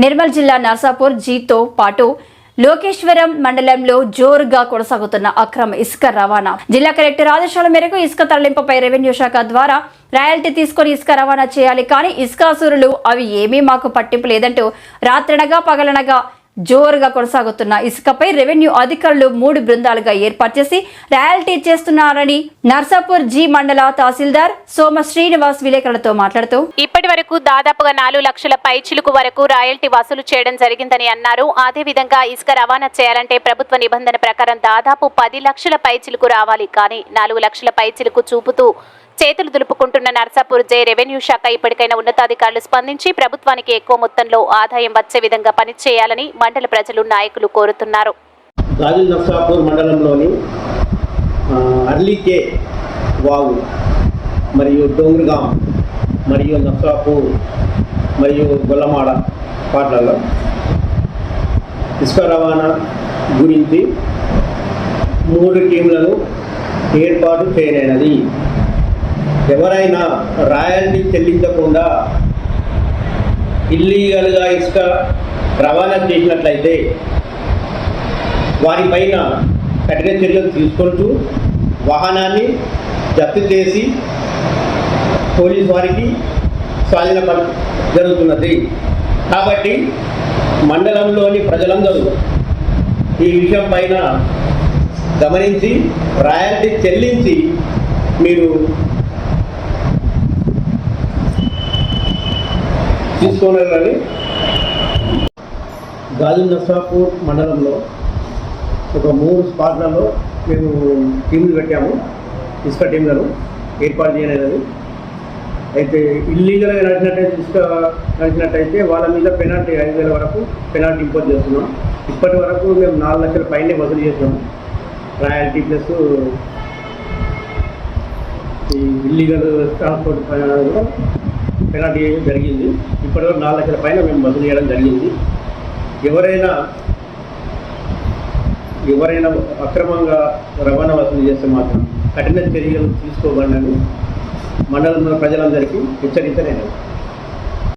నిర్మల్ జిల్లా నర్సాపూర్ జీతో పాటు లోకేశ్వరం మండలంలో జోరుగా కొనసాగుతున్న అక్రమ ఇసుక రవాణా. జిల్లా కలెక్టర్ ఆదేశాల మేరకు ఇసుక తరలింపుపై రెవెన్యూ శాఖ ద్వారా రాయల్టీ తీసుకొని ఇసుక రవాణా చేయాలి కానీ ఇసుకాసురులు అవి ఏమీ మాకు పట్టింపు లేదంటూ రాత్రనగా పగలనగా జోరుగా కొనసాగుతున్న ఇసుకపై రెవెన్యూ అధికారులు మూడు బృందాలుగా ఏర్పాటు చేసి రాయల్టీ చేస్తున్నారని నర్సాపూర్ జీ మండల తహసీల్దార్ సోమ శ్రీనివాస్ విలేకరులతో మాట్లాడుతూ ఇప్పటి వరకు దాదాపుగా నాలుగు లక్షల పైచిలుకు వరకు రాయల్టీ వసూలు చేయడం జరిగిందని అన్నారు. అదేవిధంగా ఇసుక రవాణా చేయాలంటే ప్రభుత్వ నిబంధన ప్రకారం దాదాపు పది లక్షల పైచిలుకు రావాలి. కానీ నాలుగు లక్షల పైచిలుకు చూపుతూ చేతులు దులుపుకుంటున్న నర్సాపూర్ జే రెవెన్యూ శాఖ ఇప్పటికైనా ఉన్నతాధికారులు స్పందించి ప్రభుత్వానికి ఎక్కువ మొత్తంలో ఆదాయం వచ్చే విధంగా పనిచేయాలని మండల ప్రజలు నాయకులు కోరుతున్నారు. గాజుల్ నర్సాపూర్ మండలంలోని అర్లీకే వాగు మరియు డోంగ్రగాం మరియు నర్సాపూర్ మరియు గొల్లమాడ పాటలలో ఇసుక రవాణా గురించి మూడు టీంలను ఏర్పాటు చేయనైనది. ఎవరైనా రాయల్టీ చెల్లించకుండా ఇల్లీగల్గా ఇసుక రవాణా చేసినట్లయితే వారిపైన కఠిన చర్యలు తీసుకుంటూ వాహనాన్ని జప్తు చేసి పోలీస్ వారికి స్వాధీన జరుగుతున్నది. కాబట్టి మండలంలోని ప్రజలందరూ ఈ విషయం పైన గమనించి రాయల్టీ చెల్లించి మీరు తీసుకోలేరని గాజు నర్సాపూర్ మండలంలో ఒక మూడు స్పాట్లలో మేము టీంలు పెట్టాము ఇసుక టీంలను ఏర్పాటు చేయలేదు అయితే ఇల్లీగల్గా నడిచినట్టయితే ఇసుక నడిచినట్టయితే వాళ్ళ మీద పెనాల్టీ ఐదు వేల వరకు పెనాల్టీ ఇంపోజ్ చేస్తున్నాం. ఇప్పటి వరకు మేము నాలుగు లక్షల పైనే వసూలు చేస్తున్నాం. రాయల్టీ ప్లస్ ఈ ఇల్లీగల్ ట్రాన్స్పోర్ట్ పైన కూడా పెనాల్టీ జరిగింది. ఇప్పటివరకు నాలుగు లక్షల పైన మేము వసూలు చేయడం జరిగింది. ఎవరైనా ఎవరైనా అక్రమంగా రవాణా వసూలు చేస్తే మాత్రం కఠిన చర్యలు తీసుకోవాలని మండలంలో ప్రజలందరికీ హెచ్చరించలేదు